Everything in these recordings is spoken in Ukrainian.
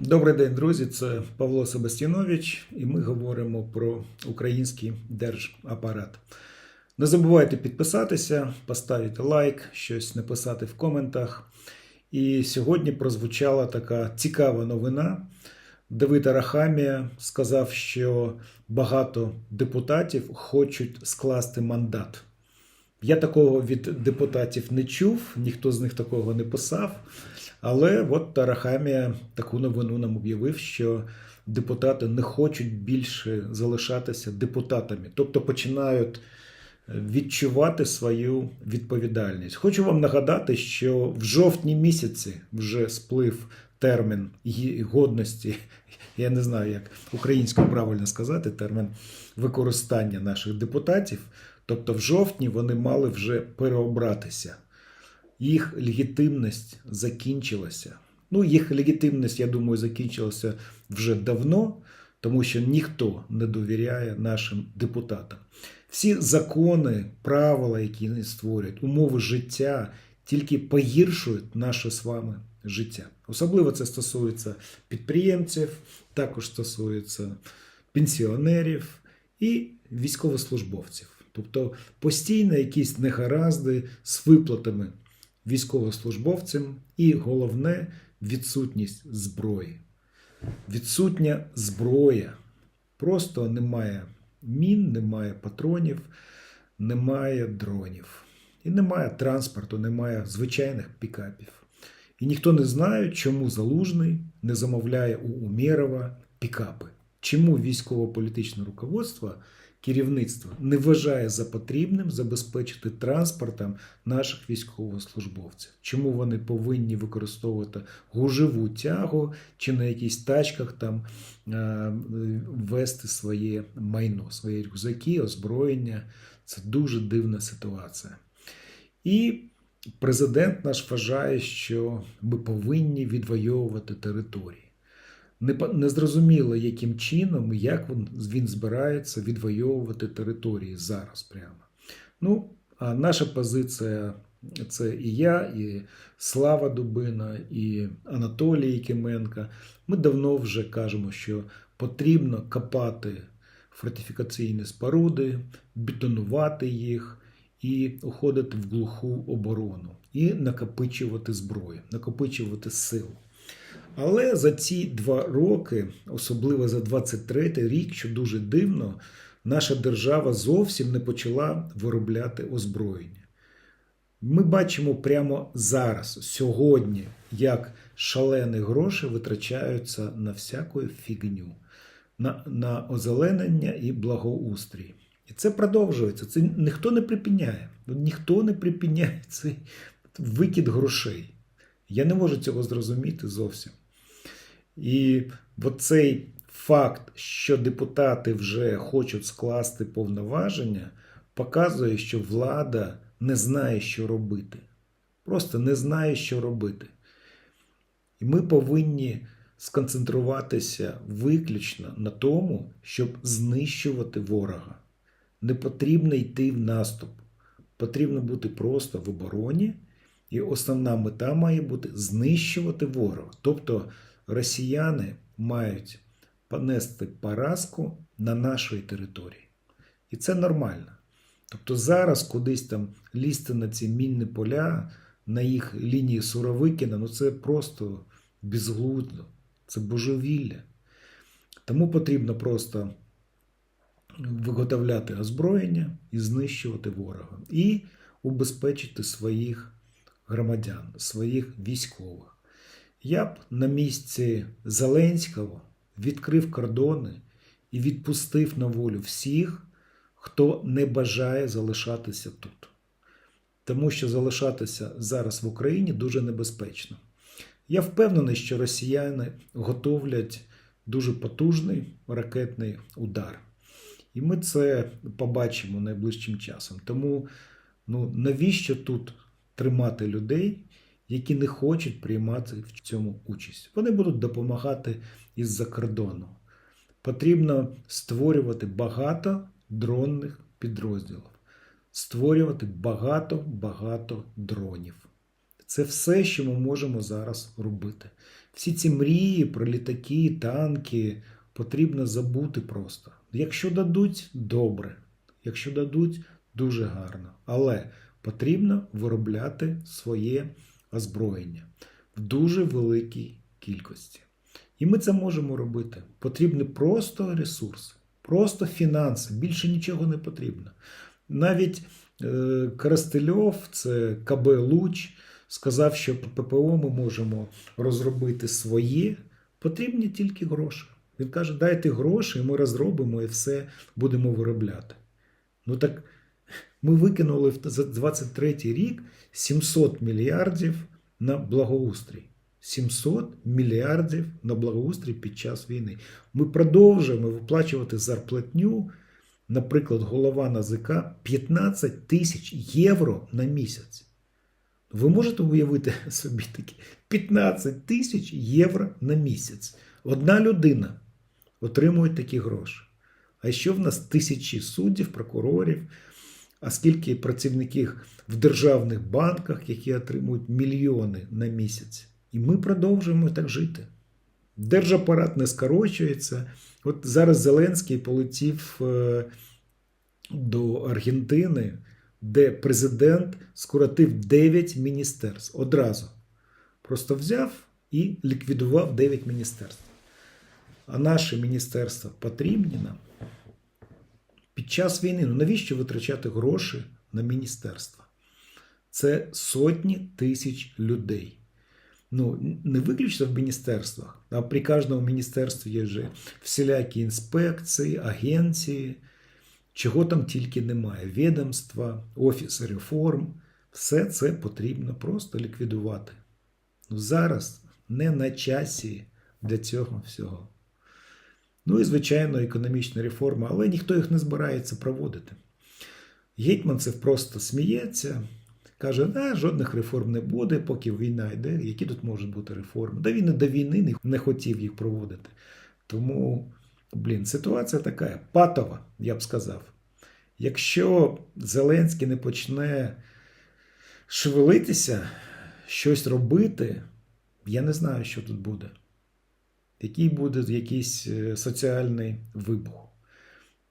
Добрий день, друзі. Це Павло Себастьянович, і ми говоримо про український держапарат. Не забувайте підписатися, поставити лайк, щось написати в коментах. І сьогодні прозвучала така цікава новина. Давид Арахамія сказав, що багато депутатів хочуть скласти мандат. Я такого від депутатів не чув, ніхто з них такого не писав. Але от Тарахамія таку новину нам об'явив, що депутати не хочуть більше залишатися депутатами, тобто починають відчувати свою відповідальність. Хочу вам нагадати, що в жовтні місяці вже сплив термін годності, я не знаю, як українською правильно сказати, термін використання наших депутатів. Тобто в жовтні вони мали вже переобратися їх легітимність закінчилася. Ну, їх легітимність, я думаю, закінчилася вже давно, тому що ніхто не довіряє нашим депутатам. Всі закони, правила, які вони створюють, умови життя тільки погіршують наше з вами життя. Особливо це стосується підприємців, також стосується пенсіонерів і військовослужбовців. Тобто постійно якісь негаразди з виплатами військовослужбовцям і головне відсутність зброї. Відсутня зброя. Просто немає мін, немає патронів, немає дронів. І немає транспорту, немає звичайних пікапів. І ніхто не знає, чому Залужний не замовляє у Умєрова пікапи. Чому військово-політичне руководство керівництво не вважає за потрібним забезпечити транспортом наших військовослужбовців. Чому вони повинні використовувати гужеву тягу чи на якісь тачках там е, вести своє майно, свої рюкзаки, озброєння? Це дуже дивна ситуація. І президент наш вважає, що ми повинні відвоювати території. Не, по- не зрозуміло, яким чином і як він збирається відвоювати території зараз прямо. Ну, а наша позиція це і я, і Слава Дубина, і Анатолій Якименко. Ми давно вже кажемо, що потрібно копати фортифікаційні споруди, бетонувати їх і уходити в глуху оборону, і накопичувати зброю, накопичувати силу. Але за ці два роки, особливо за 23 рік, що дуже дивно, наша держава зовсім не почала виробляти озброєння. Ми бачимо прямо зараз, сьогодні, як шалені гроші витрачаються на всяку фігню, на, на озеленення і благоустрій. І це продовжується. Це ніхто не припиняє. Ніхто не припиняє цей викид грошей. Я не можу цього зрозуміти зовсім. І оцей факт, що депутати вже хочуть скласти повноваження, показує, що влада не знає, що робити. Просто не знає, що робити. І ми повинні сконцентруватися виключно на тому, щоб знищувати ворога. Не потрібно йти в наступ. Потрібно бути просто в обороні. І основна мета має бути знищувати ворога. Тобто росіяни мають понести поразку на нашій території. І це нормально. Тобто зараз кудись там лізти на ці мінні поля, на їх лінії Суровикіна, ну це просто безглуздо, це божевілля. Тому потрібно просто виготовляти озброєння і знищувати ворога. І убезпечити своїх громадян, своїх військових. Я б на місці Зеленського відкрив кордони і відпустив на волю всіх, хто не бажає залишатися тут. Тому що залишатися зараз в Україні дуже небезпечно. Я впевнений, що росіяни готовлять дуже потужний ракетний удар. І ми це побачимо найближчим часом. Тому ну, навіщо тут тримати людей, які не хочуть приймати в цьому участь? Вони будуть допомагати із-за кордону. Потрібно створювати багато дронних підрозділів, створювати багато-багато дронів. Це все, що ми можемо зараз робити. Всі ці мрії про літаки, танки потрібно забути просто. Якщо дадуть, добре. Якщо дадуть, дуже гарно. Але потрібно виробляти своє озброєння в дуже великій кількості. І ми це можемо робити. Потрібні просто ресурси, просто фінанси. Більше нічого не потрібно. Навіть е, Коростельов, це КБ Луч, сказав, що ППО ми можемо розробити своє, потрібні тільки гроші. Він каже: дайте гроші, і ми розробимо і все будемо виробляти. Ну так ми викинули за 23 рік 700 мільярдів на благоустрій. 700 мільярдів на благоустрій під час війни. Ми продовжуємо виплачувати зарплатню, наприклад, голова НАЗК 15 тисяч євро на місяць. Ви можете уявити собі таке 15 тисяч євро на місяць. Одна людина отримує такі гроші. А що в нас тисячі суддів, прокурорів, а скільки працівників в державних банках, які отримують мільйони на місяць. І ми продовжуємо так жити. Держапарат не скорочується. От зараз Зеленський полетів е, до Аргентини, де президент скоротив 9 міністерств одразу. Просто взяв і ліквідував 9 міністерств. А наші міністерства потрібні нам час війни. Ну навіщо витрачати гроші на міністерства? Це сотні тисяч людей. Ну, не виключно в міністерствах, а при кожному міністерстві є вже всілякі інспекції, агенції, чого там тільки немає. Відомства, офіси реформ. Все це потрібно просто ліквідувати. Ну, зараз не на часі для цього всього. Ну і, звичайно, економічна реформа, але ніхто їх не збирається проводити. Гетьманцев просто сміється, каже, да, жодних реформ не буде, поки війна йде. Які тут можуть бути реформи? Да він і до війни не хотів їх проводити. Тому, блін, ситуація така патова, я б сказав. Якщо Зеленський не почне шевелитися, щось робити, я не знаю, що тут буде який буде якийсь е, соціальний вибух.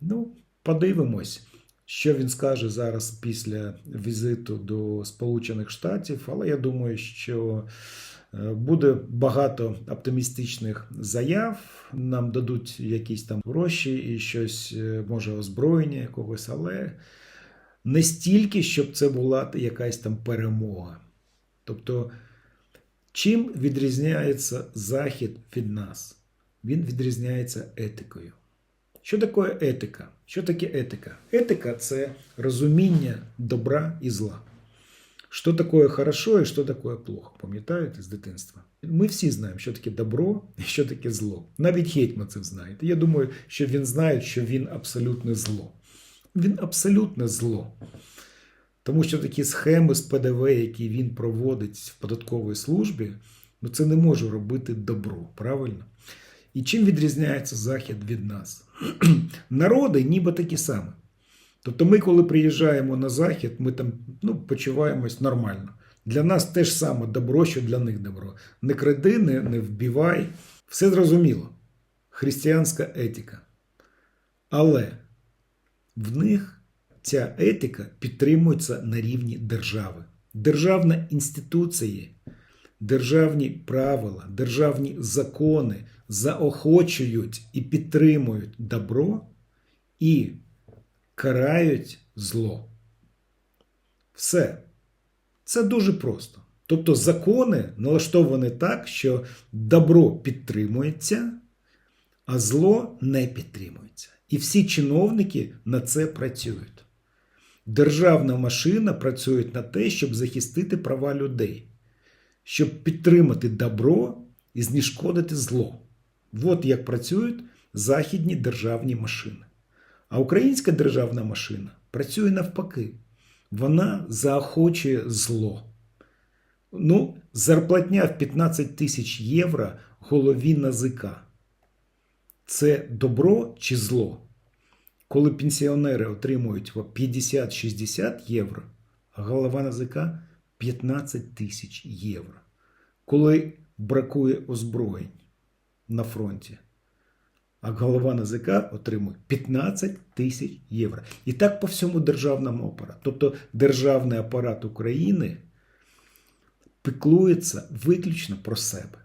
Ну, подивимось, що він скаже зараз після візиту до Сполучених Штатів, але я думаю, що е, буде багато оптимістичних заяв. Нам дадуть якісь там гроші і щось, е, може, озброєння якогось, але не стільки, щоб це була якась там перемога. Тобто. Чим відрізняється Захід від нас? Він відрізняється етикою. Що таке етика? Що таке етика? Етика це розуміння добра і зла. Що таке хорошо і що таке плохо? Пам'ятаєте з дитинства? Ми всі знаємо, що таке добро і що таке зло. Навіть Гетьманцев знає. Я думаю, що він знає, що він абсолютне зло. Він абсолютне зло. Тому що такі схеми з ПДВ, які він проводить в податковій службі, ну це не може робити добро, правильно? І чим відрізняється Захід від нас? Народи ніби такі самі. Тобто ми, коли приїжджаємо на Захід, ми там ну, почуваємось нормально. Для нас те ж саме добро, що для них добро. Не кради, не, не вбивай. Все зрозуміло. Християнська етика. Але в них ця етика підтримується на рівні держави. Державні інституції, державні правила, державні закони заохочують і підтримують добро і карають зло. Все. Це дуже просто. Тобто закони налаштовані так, що добро підтримується, а зло не підтримується. І всі чиновники на це працюють. Державна машина працює на те, щоб захистити права людей, щоб підтримати добро і знешкодити зло. От як працюють західні державні машини. А українська державна машина працює навпаки. Вона заохочує зло. Ну, зарплатня в 15 тисяч євро голові НАЗК. Це добро чи зло? Коли пенсіонери отримують 50-60 євро, а голова НАЗК 15 тисяч євро. Коли бракує озброєнь на фронті, а голова НАЗК отримує 15 тисяч євро. І так по всьому державному апарату. Тобто державний апарат України піклується виключно про себе.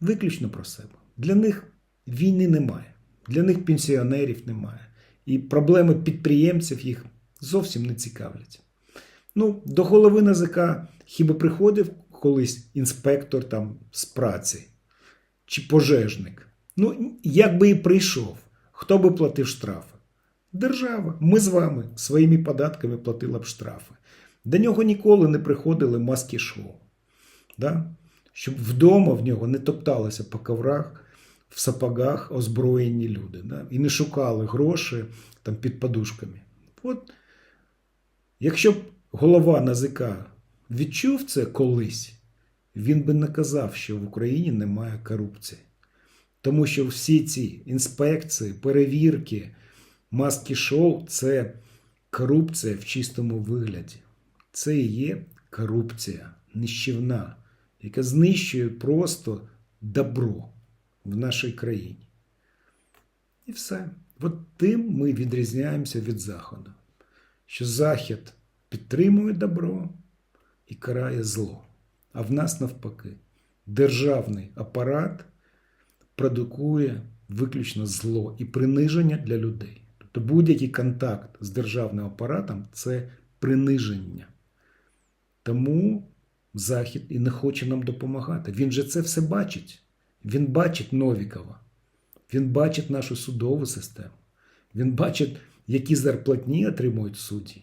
Виключно про себе. Для них війни немає, для них пенсіонерів немає. І проблеми підприємців їх зовсім не цікавлять. Ну, до голови НАЗК хіба приходив колись інспектор там з праці чи пожежник? Ну, як би і прийшов, хто би платив штрафи? Держава. Ми з вами своїми податками платили б штрафи. До нього ніколи не приходили маски шоу. Да? Щоб вдома в нього не топталися по коврах, в сапогах озброєні люди. Да? І не шукали гроші там, під подушками. От, якщо б голова НАЗК відчув це колись, він би наказав, що в Україні немає корупції. Тому що всі ці інспекції, перевірки, маски шоу це корупція в чистому вигляді. Це і є корупція нищівна, яка знищує просто добро в нашій країні. І все. От тим ми відрізняємося від Заходу. Що Захід підтримує добро і карає зло. А в нас навпаки, державний апарат продукує виключно зло і приниження для людей. Тобто будь-який контакт з державним апаратом це приниження. Тому Захід і не хоче нам допомагати. Він же це все бачить. Він бачить Новікова, він бачить нашу судову систему, він бачить, які зарплатні отримують судді,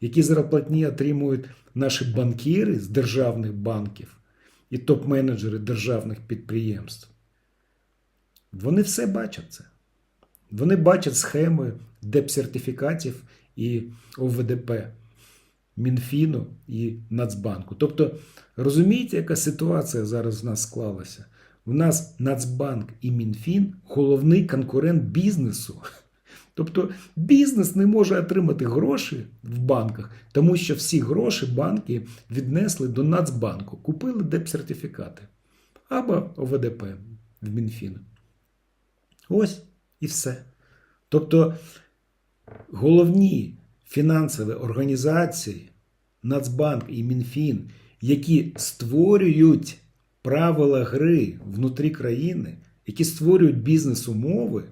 які зарплатні отримують наші банкіри з державних банків і топ-менеджери державних підприємств. Вони все бачать це. Вони бачать схеми депсертифікатів і ОВДП, Мінфіну і Нацбанку. Тобто, розумієте, яка ситуація зараз в нас склалася? У нас Нацбанк і Мінфін головний конкурент бізнесу. Тобто бізнес не може отримати гроші в банках, тому що всі гроші банки віднесли до Нацбанку, купили депсертифікати або ОВДП в Мінфіну. Ось і все. Тобто головні фінансові організації, Нацбанк і Мінфін, які створюють правила гри внутрі країни, які створюють бізнес-умови,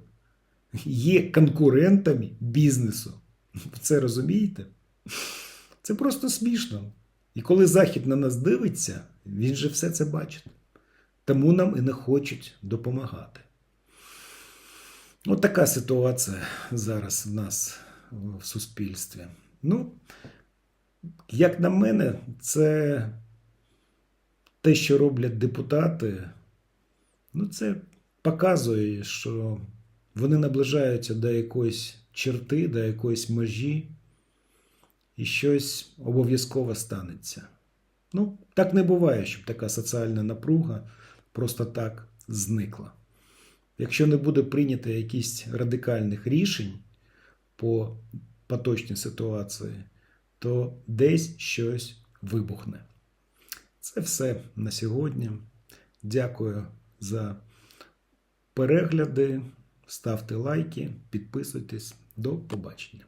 є конкурентами бізнесу. Це розумієте? Це просто смішно. І коли Захід на нас дивиться, він же все це бачить. Тому нам і не хочуть допомагати. От така ситуація зараз в нас в суспільстві. Ну, як на мене, це те, що роблять депутати, ну, це показує, що вони наближаються до якоїсь черти, до якоїсь межі, і щось обов'язково станеться. Ну, так не буває, щоб така соціальна напруга просто так зникла. Якщо не буде прийнято якісь радикальних рішень по поточній ситуації, то десь щось вибухне. Це все на сьогодні. Дякую за перегляди. Ставте лайки, підписуйтесь. До побачення.